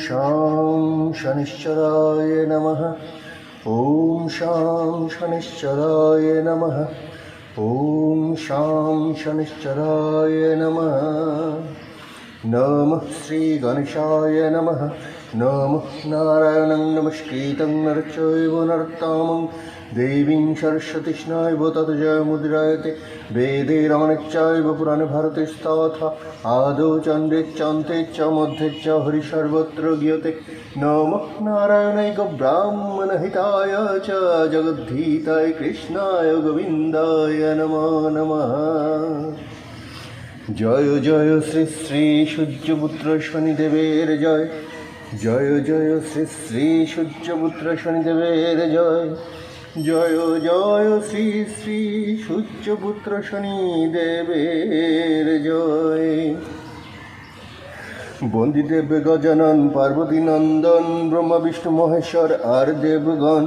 शां शनिश्चराय नमः। ॐ शां शनिश्चराय नमः। ॐ शां शनिश्चराय नमः। नमः श्रीगणेशाय नमः। नमः नारायणं नमस्कृतं नरचैव नर्तामं। देवीं सरस्वतिष्णाय तद् जयमुद्रयति বেদেরমনেচ্ছৈব পুরাণে ভারতে স্তথা আদৌ চন্দ্রের চন্তে চ মধ্যে চ হরি সর্বত্র গিয়তে নম নারায়ণৈক ব্রাহ্মণ হিতায় চ জগদ্ধীতায় কৃষ্ণায় গোবিন্দায় নম নম জয় জয় শ্রী শ্রী সূর্যপুত্র শনিদেবের জয় জয় জয় শ্রী শ্রী সূর্যপুত্র শনিদেবের জয় জয় জয় শ্রী শ্রী সূর্যপুত্র শনি দেবের জয়। বন্দিদেব গজানন পার্বতী নন্দন ব্রহ্মা বিষ্ণু মহেশ্বর, আর দেবগণ।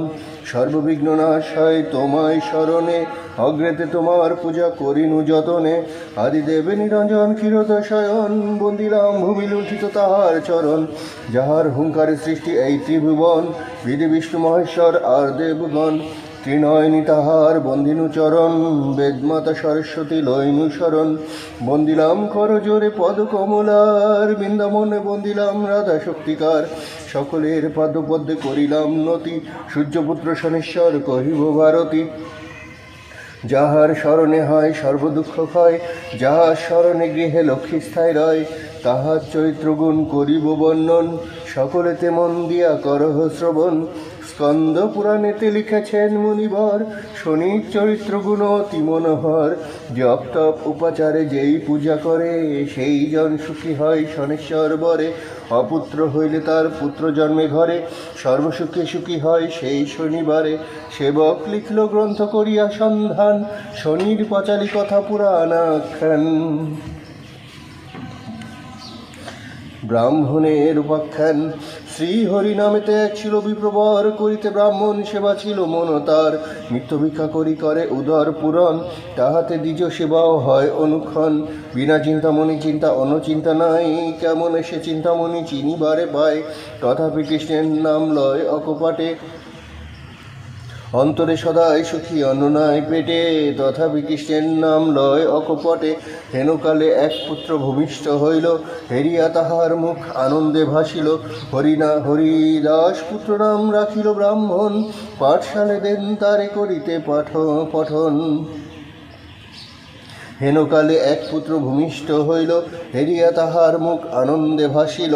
সর্ববিঘ্ন নাশায় তোমায় স্মরণে, অগ্রেতে তোমার পূজা করিনু যতনে। আদিদেব নিরঞ্জন ক্ষীরত শয়ন বন্দিরাম ভূমি লুঠিত তাহার চরণ। যাহার হুঙ্কারে সৃষ্টি এই ত্রিভুবন, বিধি বিষ্ণু মহেশ্বর, আর দেবগণ। ত্রিনয়নী তাহার বন্দিনু চরণ, বেদমাতা সরস্বতী লয়নু শরণ। বন্দিলাম কর জোরে পদ কমলার বৃন্দাবনে বন্দিলাম রাধা শক্তিকার সকলের পদপদ্মে করিলাম নতি, সূর্যপুত্র শনেশ্বর কহিব ভারতী। যাহার স্মরণে হয় সর্বদুঃখ ক্ষয়, যাহার স্মরণে গৃহে লক্ষ্মী স্থায়ী রয়, তাহার চরিত্রগুণ করিব বর্ণন। সকলেতে মন দিয়া করহ শ্রবণ। স্কন্দ পুরাণেতে লিখেছেন মুনিবর, শনির চরিত্রগুণ অতি মনোহর। জপ তপ উপাচারে যেই পূজা করে, সেই জন সুখী হয় শনেশ্বর বরে। অপুত্র হইলে তার পুত্র জন্মে ঘরে, সর্বসুখে সুখী হয় সেই শনিবারে। সেবক লিখল গ্রন্থ করিয়া সন্ধান, শনির পচালি কথা পুরাণ আখ্যান। ব্রাহ্মণের উপাখ্যান। শ্রী হরি নামেতে এক ছিল বিপ্রবর করিতে ব্রাহ্মণ সেবা ছিল মনতার। তার নিত্য ভিক্ষা করি করে উদর পূরণ, তাহাতে দ্বিজ সেবাও হয় অনুক্ষণ। বিনা চিন্তামণি চিন্তা, অনচিন্তা নাই, কেমন সে চিন্তামণি চিনি বারে পায়। তথাপি কৃষ্ণের নাম লয় অকপাটে। অন্তরে সদাই সুখী অন্ন নাই পেটে, তথাপি কৃষ্ণের নাম লয় অকপটে। হেনকালে এক পুত্র ভূমিষ্ঠ হইল, হেরিয়া তাহার মুখ আনন্দে ভাসিল। হরিনা হরিদাস পুত্র নাম রাখিল ব্রাহ্মণ, পাঠশালে দেন তারে করিতে পাঠ, পঠন। হেনকালে এক পুত্র ভূমিষ্ঠ হইল, হেরিয়া তাহার মুখ আনন্দে ভাসিল।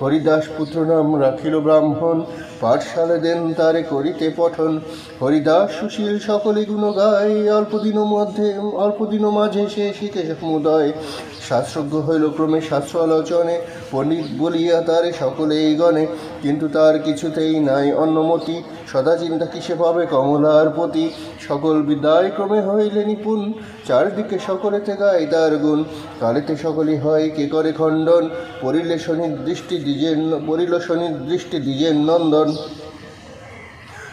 হরিদাস পুত্র নাম রাখিল ব্রাহ্মণ পাঠশালে দেন তারে করিতে পঠন। হরিদাস সুশীল সকলে গুণ গায় অল্প দিন মধ্যে অল্প দিন মাঝে সে শীতে সমুদয়। শাস্ত্রজ্ঞ হইল ক্রমে শাস্ত্র আলোচনে, পণ্ডিত বলিয়া তারে সকলেই গণে, কিন্তু তার কিছুতেই নাই অন্নমতি। সদা চিন্তা কিসে পাবে কমলার প্রতি? সকল বিদায় ক্রমে হইলে নিপুণ। চারদিকে সকলেতে গায় তার গুণ। কালেতে সকলই হয় কে করে খণ্ডন? পরিলে শনির দৃষ্টি দ্বিজের পরিল শনির দৃষ্টি দ্বিজের নন্দন।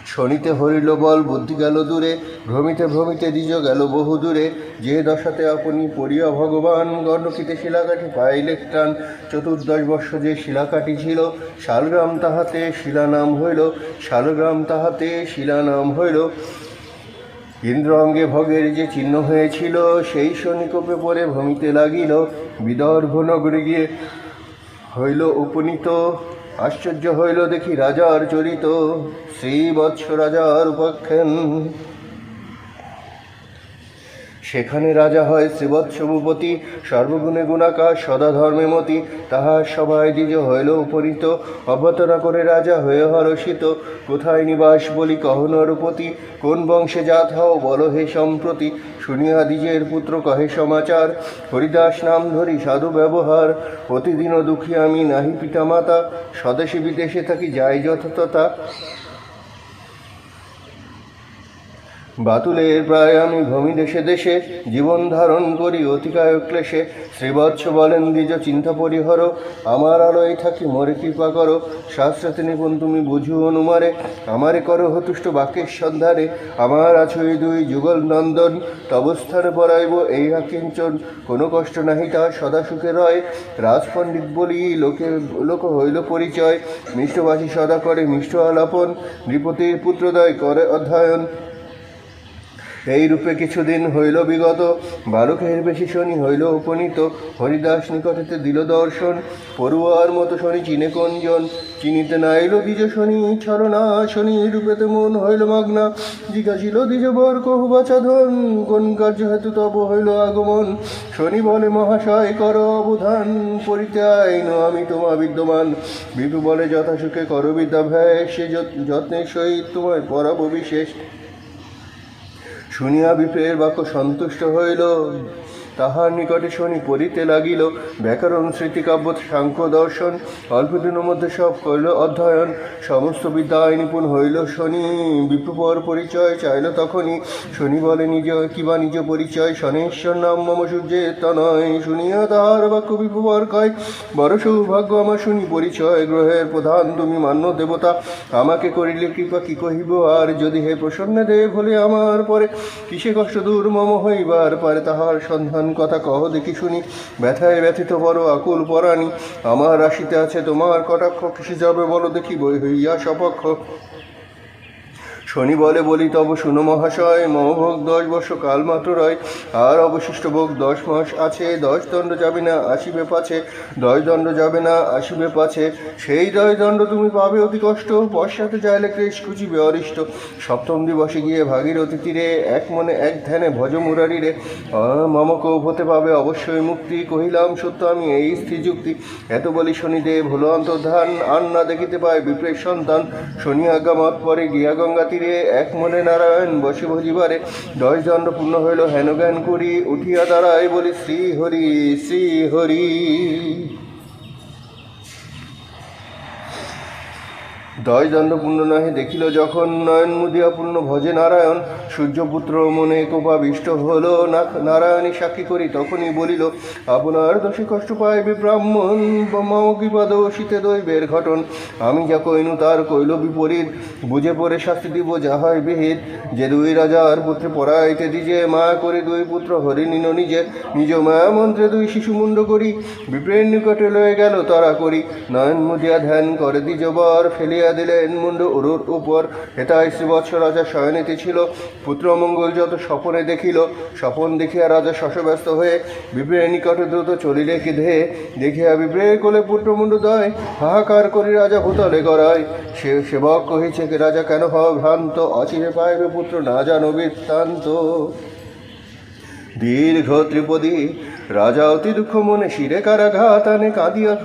শনিতে হরিল বল, বুদ্ধি গেল দূরে, ভ্রমিতে ভ্রমিতে দ্বিজ গেল বহু দূরে। যে দশাতে আপনি পড়িয়া ভগবান গণ্ডকিতে শিলাকাঠি পাইলে টান। চতুর্দশ বর্ষ যে শিলাকাঠি ছিল, শালগ্রাম তাহাতে শিলানাম হইল, শালগ্রাম তাহাতে শিলানাম হইল। ইন্দ্র অঙ্গে ভগের যে চিহ্ন হয়েছিল, সেই শনিকোপে পরে ভ্রমিতে লাগিল। বিদর্ভ নগরে গিয়ে হইল উপনীত। আশ্চর্য হইল দেখি রাজার চরিত শ্রীবৎস রাজার উপাখ্যান। সেখানে রাজা হয় শ্রীবৎস ভূপতি সর্বগুণে গুণাকার, সদা ধর্মে মতি তাহার সবাই দ্বিজ হইল উপনীত। অভ্যর্থনা করে রাজা হয়ে হরষিত। কোথায় নিবাস বলি কহ নরপতি কোন বংশে জাত হও বল হে সম্প্রতি? শুনিয়া দ্বিজের পুত্র কহে সমাচার। হরিদাস নাম ধরি সাধু ব্যবহার। প্রতিদিনও দুঃখী আমি নাহি পিতামাতা। স্বদেশে বিদেশে থাকি যাই যথাতথা। বাতুলের প্রায় আমি ভূমি দেশে দেশে, জীবন ধারণ করি অতিকায় ক্লেশে। শ্রীবৎস বলেন, দ্বিজ চিন্তা পরিহর, আমার আলোয় থাকি, মরে কৃপা করো। শাস্ত্রতে নিপুণ তুমি বুঝু অনুমারে, আমারে করো হতুষ্ট বাক্যের সন্ধারে আমার আছো এই দুই যুগল নন্দন তবস্থানে পড়াইব এই হাকিঞ্চন কোনো কষ্ট নাহি তা সদা সুখে রয়। রাজপণ্ডিত বলি, লোকে, লোক হইল পরিচয়। মিষ্টবাসী সদা করে মিষ্ট আলাপন। নৃপতির পুত্রদয় করে অধ্যয়ন। এই রূপে কিছুদিন হইল বিগত বালকের বেশি শনি হইল উপনীত। হরিদাস নিকটেতে দিল দর্শন, পড়ুয়ার মতো শনি চিনে কঞ্জন। চিনিতে নাইল দ্বিজ শনি, ছলনা শনি, রূপেতে মন হইল মগ্না। জিজ্ঞাসিল দ্বিজ বর কহু বাচাধন কোন কার্য হেতু তব হইল আগমন? শনি বলে, মহাশয়, কর অবধান পরিতে আইন, আমি তোমা বিদ্যমান। বিপু বলে, যথাসুখে কর বিদ্যাভ্যাস, সে যত- যত্নের সহিত তোমায় পরাব বিশেষ। শুনিয়া বিপ্রের বাক্য সন্তুষ্ট হইল। তাহার নিকটে শনি পড়িতে লাগিল। ব্যাকরণ স্মৃতিকাব্য সাংখ্য, দর্শন অল্পদিনের মধ্যে সব করিল অধ্যয়ন, সমস্ত বিদ্যায় নিপুণ হইল। শনি বিপ্রপর পরিচয় চাইল তখনই। শনি বলে নিজ কিবা নিজ পরিচয়, শনেশ্বর নাম মম সূর্যে তনয়। শুনিয়া তাহার বাক্য বিপ্রপর কয়, বড় সৌভাগ্য আমার শুনি পরিচয়, গ্রহের প্রধান তুমি মান্য দেবতা। আমাকে করিলে কৃপা কি কহিব? আর যদি হে প্রসন্ন দেব হলে আমার পরে কিসে কষ্ট দূর মম হইবার পারে তাহার সন্ধান কথা কহ, দেখি শুনি। ব্যথায় ব্যথিত বড় আকুল পরাণী, আমার রাশিতে আছে তোমার কটাক্ষ, কিসে যাবে বলো দেখি, বই হইয়া সপক্ষ। শনি বলে বলি, তব শুনো মহাশয় মমভোগ দশ বর্ষ কাল মাত্র রয়। আর অবশিষ্ট ভোগ দশ মাস আছে, দশ দণ্ড যাবে না, আসিবে পাছে, দশ দণ্ড যাবে না, আসিবে পাছে। সেই দশ দণ্ড তুমি পাবে অতি কষ্ট, পশ্চাতে যাইলে ক্লেশ খুঁজিবে অরিষ্ট। সপ্তম দিবসে গিয়ে ভাগীরথী তীরে এক মনে এক ধ্যানে ভজ মুরারি রে মমকে হতে পাবে অবশ্যই মুক্তি, কহিলাম সত্য আমি এই স্থির যুক্তি। এত বলি শনিদেব হলো অন্তর্ধান আর না দেখিতে পায় বিপ্রের সন্তান। শনি আজ্ঞা মত পরে গিয়া গঙ্গা তীরে এক মনে নারায়ণ বসে ভজিবারে দশ দণ্ড পূর্ণ হইল হেন জ্ঞান করি, উঠিয়া দাঁড়ায় বলি শ্রী হরি শ্রী হরি দশ দণ্ড পূর্ণ নহে, দেখিল যখন নয়ন মুদিয়া পূর্ণ ভজে নারায়ণ, সূর্যপুত্র মনে কোপাবিষ্ট হল না নারায়ণী সাক্ষী করি তখনই বলিল, আপনার দোষে কষ্ট পাইবে ব্রাহ্মণ মম কৃপা দোষিতে দৈবের ঘটন। আমি যা কইনু তার কইল বিপরীত, বুঝে পড়ে শাস্তি দিব যাহাই বিহিত। যে দুই রাজার পুত্রে পড়াইতে দিজে মা করে দুই পুত্র হরি নিন নিজে, নিজ মায়া মন্ত্রে দুই শিশু মুন্ড করি। বিপ্রের নিকটে লয়ে গেল তারা করি। নয়ন মুদিয়া ধ্যান করে দ্বিজ বর ফেলিয়া দিলেন মুন্ড উরুর উপর। হেতায় শ্রীবৎস রাজা শয়নীতি ছিল। পুত্র মঙ্গল যত স্বপনে দেখিল, স্বপন দেখিয়া রাজা শশব্যস্ত হয়ে বিপ্রের নিকটে দ্রুত চলিলে কি ধে দেখিয়া বিপ্রের কোলে পুত্রমুণ্ড দয়, হাহাকার করি রাজা ভূতলে গড়ায়। সে সেবক কহিছে কি, রাজা, কেন হও ভ্রান্ত? অচিরে পাইবে পুত্র না জানো বৃত্তান্ত। দীর্ঘ ত্রিপদী রাজা অতি দুঃখ মনে শিরে কারাঘাত আনে কাঁদিয়া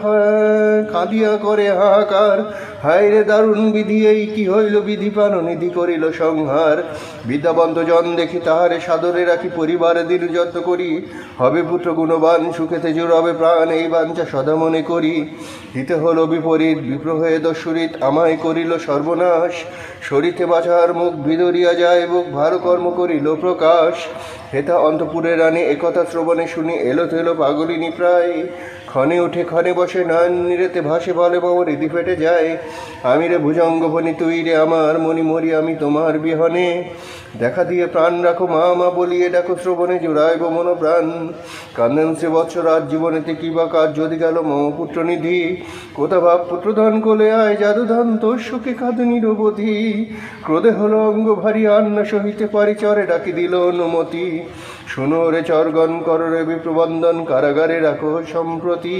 কাঁদিয়া করে হাহাকার। হায় রে দারুণ বিধি এই, কি হইল বিধি পান, নিধি করিল সংহার। বিদ্যাবন্ত জন দেখি তাহারে সাদরে রাখি, পরিবারে দিন যত্ন করি। হবে পুত্র গুণবান সুখেতে জুড়াবে প্রাণ, এই বাঞ্ছা সদা মনে করি। হিতে হলো বিপরীত বিপ্র হয়ে দস্যুরিত, আমায় করিল সর্বনাশ। সরিতে বাছার মুখ ভিদরিয়া যায়, বুক ভার কর্ম করিল প্রকাশ। হেতা অন্তপুরের রানী একথা শ্রবণে শুনি এলো থেলো পাগলিনী প্রায়। ক্ষণে উঠে ক্ষণে বসে নয়ন নিরেতে ভাসে বলে বাবা হৃদি ফেটে যায়। আমি রে ভুজঙ্গ ভনি তুই রে আমার মনি মরি আমি তোমার বিহনে। দেখা দিয়ে প্রাণ রাখো, মা মা বলিয়ে ডাকো, শ্রবণে জোড়াইব মন প্রাণ কান্দন সে বৎসর আজ জীবনেতে কি বা কাজ যদি গেল মম পুত্র নিধি। কোথা ভাব পুত্রধন কোলে আয়, জাদুধন তোর সুখে কাঁদে নিরবধি। ক্রোধে হলো অঙ্গ ভারী আন্ন সহিতে পারি, চরে ডাকি দিল অনুমতি। শুনো রে চরগণ, কর রে বিপ্রবন্দন কারাগারে রাখো সম্প্রতি।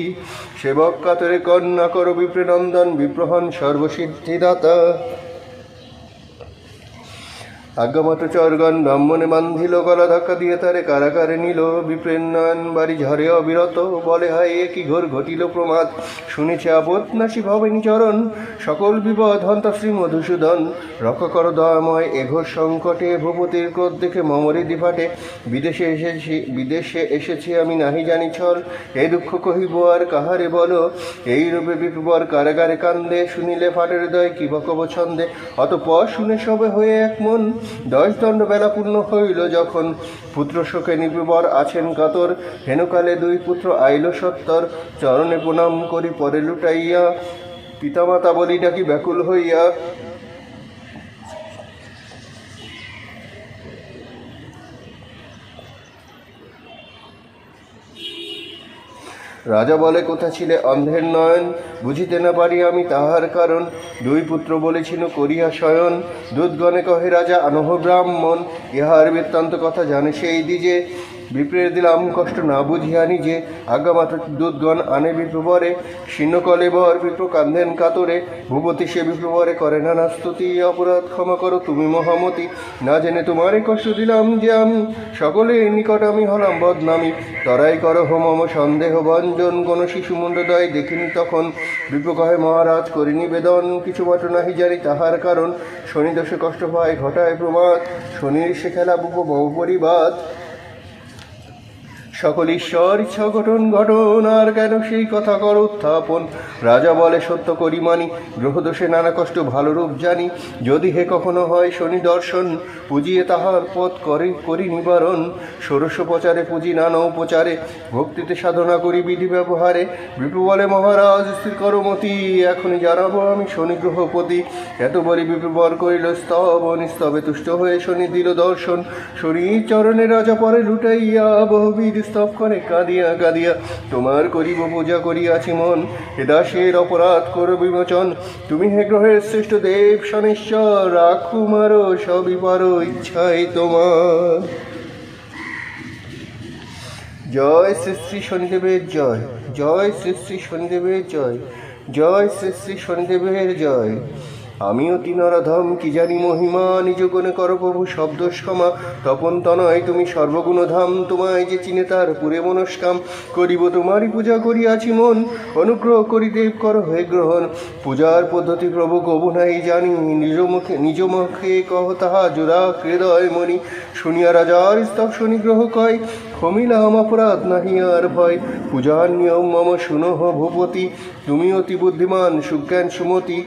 সেবক কাতরে কন্যা কর বিপ্রনন্দন, বিপ্রহন সর্বসিদ্ধিদাতা। আজ্ঞামত চরগণ ব্রাহ্মণে বান্ধিল গলা ধাক্কা দিয়ে তারে কারাগারে নিল বিপ্রের নয়ন বাড়ি ঝরে অবিরত। বলে, হায়, এ কি ঘোর ঘটিল প্রমাদ। শুনেছে আপদ নাসি ভবেনি চরণ। সকল বিপদ হন্তা শ্রী মধুসূদন। রক্ষা কর দয়াময় এঘোর সংকটে ভূপতির ক্রোধ দেখে মমরে দিফাটে। বিদেশে এসেছি বিদেশে এসেছি আমি নাহি জানি ছল। এ দুঃখ কহিব আর কাহারে বলো? এই রূপে বিপবর কারাগারে কান্দে, শুনিলে ফাটের দয় কি বকব ছন্দে। অতপর শুনে সবে হয়ে এক মন। দশ দণ্ড বেলা পূর্ণ হইল যখন পুত্র শোকে নির্বিবর আছেন কাতর। হেনকালে দুই পুত্র আইল সত্তর, চরণে প্রণাম করি পরে লুটাইয়া। পিতামাতা বলি ডাকি ব্যাকুল হইয়া রাজা বলে, কোথা ছিলে অন্ধের নয়ন? বুঝিতে না পারি আমি তাহার কারণ। দুই পুত্র বলেছিল, করিয়া শয়ন। দুধগণে কহে, রাজা, আনহ ব্রাহ্মণ। ইহার বৃত্তান্ত কথা জানে সেই দিজে। বিপ্রের দিলাম কষ্ট না বুঝিয়া নিজে। আগামাত্র দুধগণ আনে বিপ্রবরে, শীর্ণকলে বর বিপ্র কান্ধেন কাতরে। ভূপতি সে বিপ্রবরে করে না নাস্তুতি অপরাধ ক্ষমা করো তুমি মহামতি। না জেনে তোমারে কষ্ট দিলাম যে আমি সকলের নিকট আমি হলাম বদনামি। তরাই করো মম সন্দেহ ভঞ্জন কোনো শিশু মুন্ডদয় দেখিনি তখন। বিপ্র কহে, মহারাজ, করি নিবেদন, কিছু মাত্র নাহি জানি তাহার কারণ। শনি দোষে কষ্ট পায় ঘটায় প্রমাদ। শনির সে খেলা বহু পরিবাদ। সকল ঈশ্বর ইচ্ছা ঘটন ঘটন আর কেন সেই কথা কর উত্থাপন। রাজা বলে, সত্য করি মানি, গ্রহদোষে নানা কষ্ট ভালো রূপ জানি। যদি হে কখনো হয় শনি দর্শন, পুজিয়ে তাহার পথ করে, করি নিবারণ। ষোড়শ প্রচারে পুঁজি, নানা উপচারে, ভক্তিতে সাধনা করি বিধি ব্যবহারে। বিপু বলে, মহারাজ, স্থির করমতি এখনই জানাব আমি শনি গ্রহপতি। এত বলি বিপুবর করিল, স্তব নিস্তবে তুষ্ট হয়ে শনি দিল দর্শন। শনি চরণে রাজা পরে লুটাইয়া বহুবিধ স্তব করে কাঁদিয়া কাঁদিয়া, তোমার করিব পূজা করিয়াছি মন হে দাসের অপরাধ করো বিমোচন। তুমি হে গ্রহের শ্রেষ্ঠ দেব, শনেশ্বর, রাখু মারো সবই পারো ইচ্ছাই তোমার। জয় শ্রী শ্রী শনিদেবের জয় জয় শ্রী শ্রী শনিদেবের জয় জয় শ্রী শ্রী শনিদেবের জয়। আমিও তিনরাধম, কি জানি মহিমা, নিজ গুণে কর প্রভু শব্দ ক্ষমা তপন তনয়, তুমি সর্বগুণধাম, তোমায় যে চিনে তার পুরে মনস্কাম। করিব তোমারই পূজা, করিয়াছি মন। অনুগ্রহ করি দেব কর হয়ে গ্রহণ। পূজার পদ্ধতি প্রভু কবু নাই জানি। নিজ মুখে নিজ মুখে কহ তাহা জোড়া হৃদয় মণি শুনিয়া রাজার স্তব শনি গ্রহ কয়। ক্ষমিলাম অপরাধ নাহি আর ভয়। পূজার নিয়ম মম শুনহ ভূপতি। তুমি অতি বুদ্ধিমান, সুজ্ঞান সুমতি।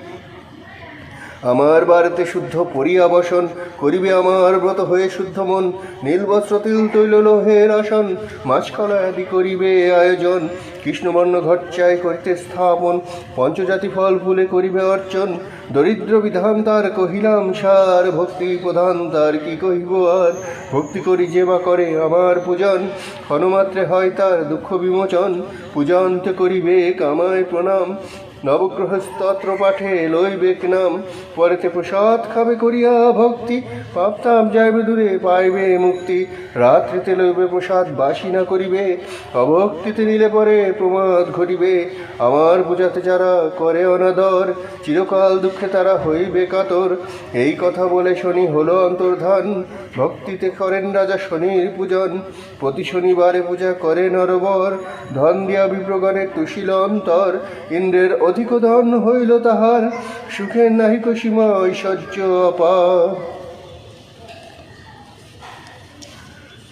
আমার বাড়িতে শুদ্ধ বসন করিবে আমার ব্রত হয়ে শুদ্ধ মন। নীলবস্ত্র, তিল, তৈল লোহের আসন মাছকলা আদি করিবে আয়োজন। কৃষ্ণবর্ণ ঘট চাই করিতে স্থাপন, পঞ্চজাতি ফল ফুলে করিবে অর্চন। দরিদ্র বিধান তার কহিলাম, সার ভক্তি প্রধান, তার কি কহিব আর? ভক্তি করি যে বা করে আমার পূজন। ক্ষণমাত্রে হয় তার দুঃখ বিমোচন। পূজান্তে করিবে কামায় প্রণাম। নবগ্রহ স্তোত্র পাঠে লইবেক নাম? পরেতে প্রসাদ খাবে করিয়া ভক্তি পাপতাপ যাইবে দূরে, পাইবে মুক্তি। রাত্রিতে লইবে প্রসাদ, বাসি না করিবে, অভক্তিতে নিলে পরে প্রমাদ ঘটিবে। আমার পূজাতে যারা করে অনাদর, চিরকাল দুঃখে তারা হইবে কাতর। এই কথা বলে শনি হলো অন্তর্ধান, ভক্তিতে করেন রাজা শনির পূজন। প্রতি শনিবারে পূজা করে নরবর, ধন দিয়া বিপ্রগণের তুষিল অন্তর। ইন্দ্রের অধিক ধন হইল তাহার সুখের নাহিক সীমা ঐশ্বর্য অপার।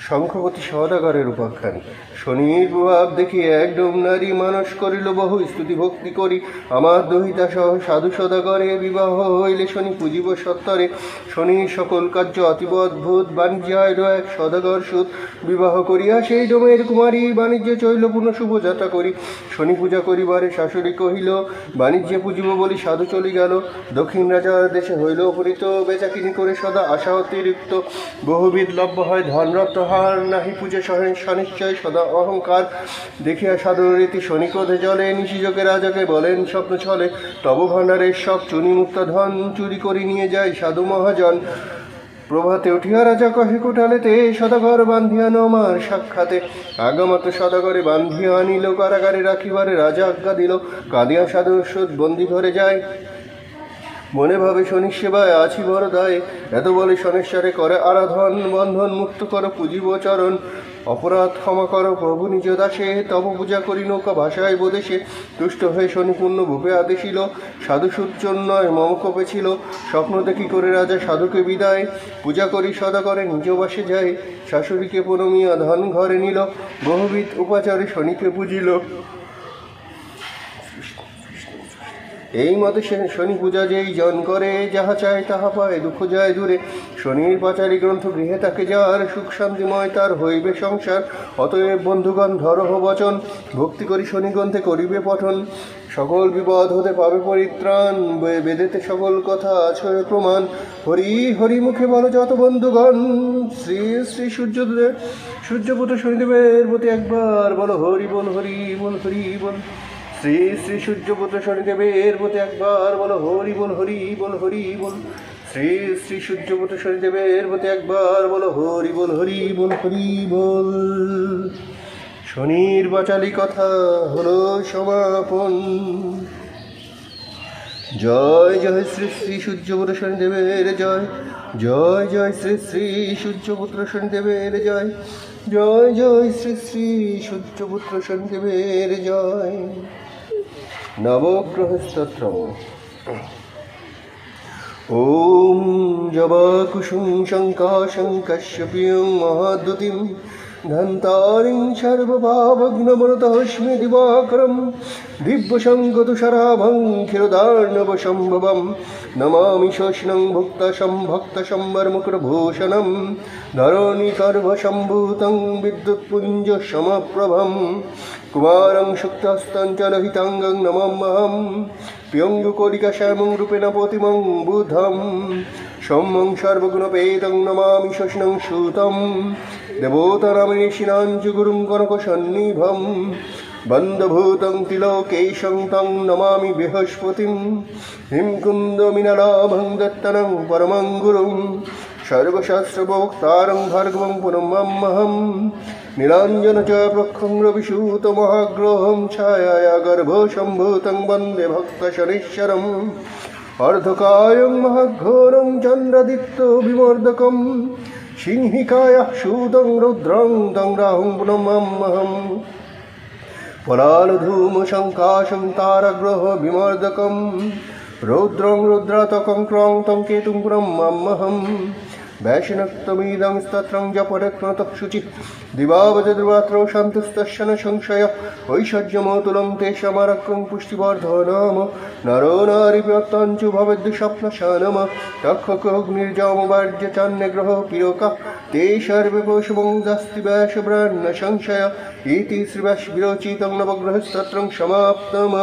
শঙ্খপতি সদাগরের উপাখ্যান। শনির প্রভাব দেখি একদম নারী মানুষ করিল বহু, স্তুতি ভক্তি করি। আমার দহিতা সহ সাধু সদাগরে বিবাহ হইলে শনি পুজিব সত্তরে। শনির সকল কার্য অতীব অদ্ভুত বাণিজ্য আইল এক সদাগর সুদ বিবাহ করিয়া সেই ডোমের কুমারী বাণিজ্য চৈল পুনঃ শুভযাত্রা করি। শনি পূজা করিবারে শাশুড়ি কহিল, বাণিজ্যে পুজিব বলি সাধু চলি গেল। দক্ষিণ রাজার দেশে হইল উপনীত। বেচাকিনি করে সদা আশা অতিরিক্ত। বহুবিধ লভ্য হয়, ধনরত্ন হার নাহি পূজা সনিশ্চয় সদা অহংকার। দেখিয়া সাধুর রীতি শনি জলে নিশিযোগে রাজাকে বলেন, স্বপ্ন ছলে তব ভাণ্ডারের সব চুনি মুক্ত ধন চুরি করে নিয়ে যায় সাধু মহাজন। প্রভাতে উঠিয়া রাজা কহে, কোটালেতে সদাগর বান্ধিয়া নমার সাক্ষাতে। আগামত সদাগরে বান্ধিয়া আনিল, কারাগারে রাখিবারে রাজা আজ্ঞা দিল, কাঁদিয়া সাধু বন্দি ঘরে যায়। মনে ভাবে শনি সেবায় আছি বড় দায় এত বলে শনেশ্বরে করে আরাধন, বন্ধন মুক্ত করো, পুজিব চরণ। অপরাধ ক্ষমা করো, প্রভু নিজ দাসে, তব পূজা করি নৌকা ভাষায় বোদেশে তুষ্ট হয়ে শনিপূর্ণ ভূপে আদেশিল, সাধু সূর্যন্নয় মম ছিল। স্বপ্ন দেখি করে রাজা সাধুকে বিদায়। পূজা করি সদা করে নিজ বাসে যায় শাশুড়িকে প্রণমিয়া ধন ঘরে নিল। বহুবিধ উপাচারে শনিকে পুজিল এই মতে সে শনি পূজা যেই জন করে, যাহা চায় তাহা পায়, দুঃখ যায় দূরে। শনির পাচারি গ্রন্থ গৃহে তাকে যার, সুখ শান্তিময় তার হইবে সংসার। অতএব বন্ধুগণ, ধরহ বচন, ভক্তি করি শনি গ্রন্থে করিবে পঠন। সকল বিপদ হতে পাবে পরিত্রাণ বেদেতে সকল কথা আছে প্রমাণ। হরি হরি মুখে বলো যত বন্ধুগণ, শ্রী শ্রী সূর্যদেব সূর্যপুত্র শনিদেবের প্রতি একবার বলো, হরি বল হরি বল হরি বল। শ্রী শ্রী সূর্যপুত্র শনিদেবের প্রতি একবার বলো, হরি বল হরি বল হরি বল। শ্রী শ্রী সূর্যপুত্র শনিদেবের প্রতি একবার বলো, হরি বল হরি বল হরি বল। শনির বাচালি কথা হলো সমাপন। জয় জয় শ্রী শ্রী সূর্যপুত্র শনিদেবের জয়। জয় জয় শ্রী শ্রী সূর্যপুত্র শনিদেবের জয়। জয় জয় শ্রী শ্রী সূর্যপুত্র শনিদেবের জয়। নবগ্রহ স্তোত্র ॐ जवाकुसुं शङ्काशं कश्यपीं ধ্যান্তারিং সর্বভাবগ্নমরতস্মি দিবাকরম দিব্যসঙ্গতুষরাভং ক্ষীরদার্ণবসম্ভবম নমামি শোষণং ভুক্তশম ভক্তশম্বরমুকুটভূষণম ধরণী সর্বসম্ভূতং বিদ্যুৎপুঞ্জ সমপ্রভম কুমারং শুক্তস্তঞ্চলহিতাঙ্গং নমমহম প্রিয়ঙ্গুকলিকা শ্যামং রূপেণ প্রতিমং বুধম সৌম্যং সর্বগুণপেতং নমামি শশিনং সুতম। কনক সন্নিভম। বন্ধভূতং তিলোকেশং তং নমামি বৃহস্পতিম। হিমকুন্দমিনলাভং দত্তনং পরমং গুরুং। সর্বশাস্ত্রভোক্তারং ভার্গবং পুনমহম নীলাঞ্জন চ প্রক্ষং রবিসূতমহাগ্রহং ছায়ায়া গর্ভসম্ভূতং বন্দে ভক্ত ভক্তশনীশ্বরম অর্ধকায়ং মহাঘোরং চন্দ্রাদিত্য বিমর্দকম, সিংহিকায়া সুদং রুদ্রং দংরাহং ব্রহ্মহম পলালধূমশঙ্কাশং তারাগ্রহ বিমর্দকম, রৌদ্রং রুদ্রাতকং ক্রং তং কেতুং ব্রহ্মহম केतुं पुनमहम् वैष्णक्तमीदं स्तत्रं जपरत्नतः शुचिः दिवावजद्रात्रौ शान्तस्तस्य न संशय ऐश्वर्यमतुलं तेषामरक्रं पुष्टिवर्धनम नरो नारिव्यक्ताञ्चु भवद्विषप्नशनम तक्षकोऽग्निर्जामवार्य चान्यग्रहो पिरोकः ते सर्वे पशुमङ्गस्ति वैशब्रान्न संशय इति श्रीवैश्विरोचितं नवग्रहस्तत्रं समाप्तम्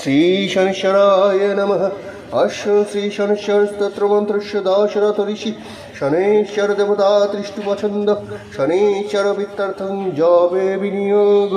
श्रीशनिश्चराय नमः অশ্ব শ্রী শনেশ্বর স্তোত্রমন্ত্রস্য দশরথ ঋষি শনেশ্বর দেবতা তৃষ্টু পছন্দ শনেশ্বর বিত্তার্থং জবে বিনিয়োগ